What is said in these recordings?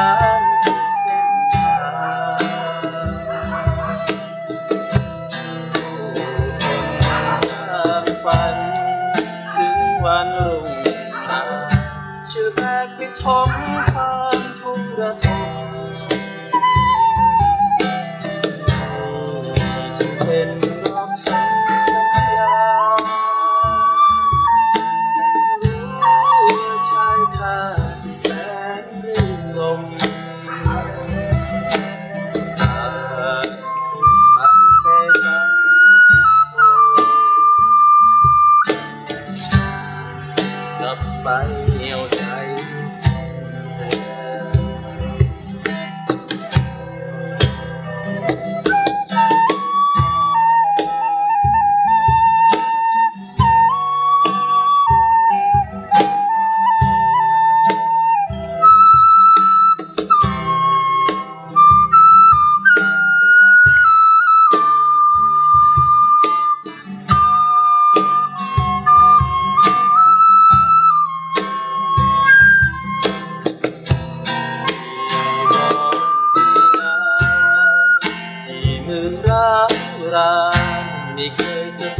างเส้นสู่คนสร้ฟัน ถึงวันลงเรืจะแบกไปชม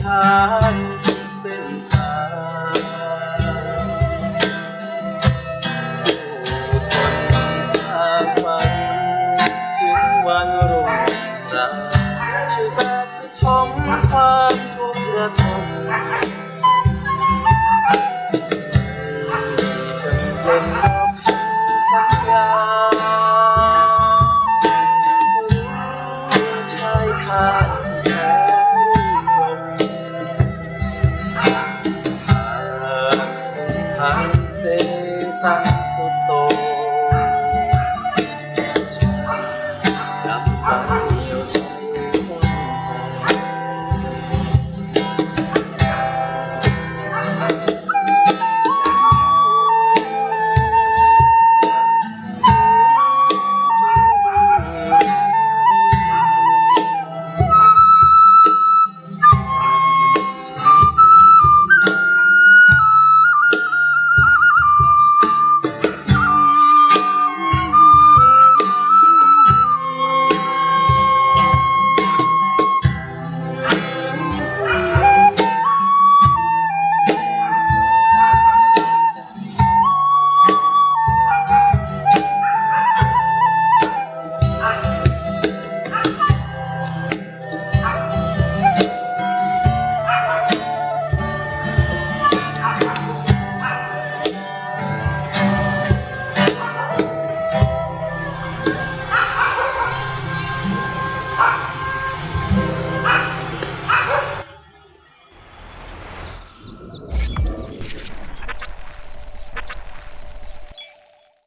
ทางเส้นทาง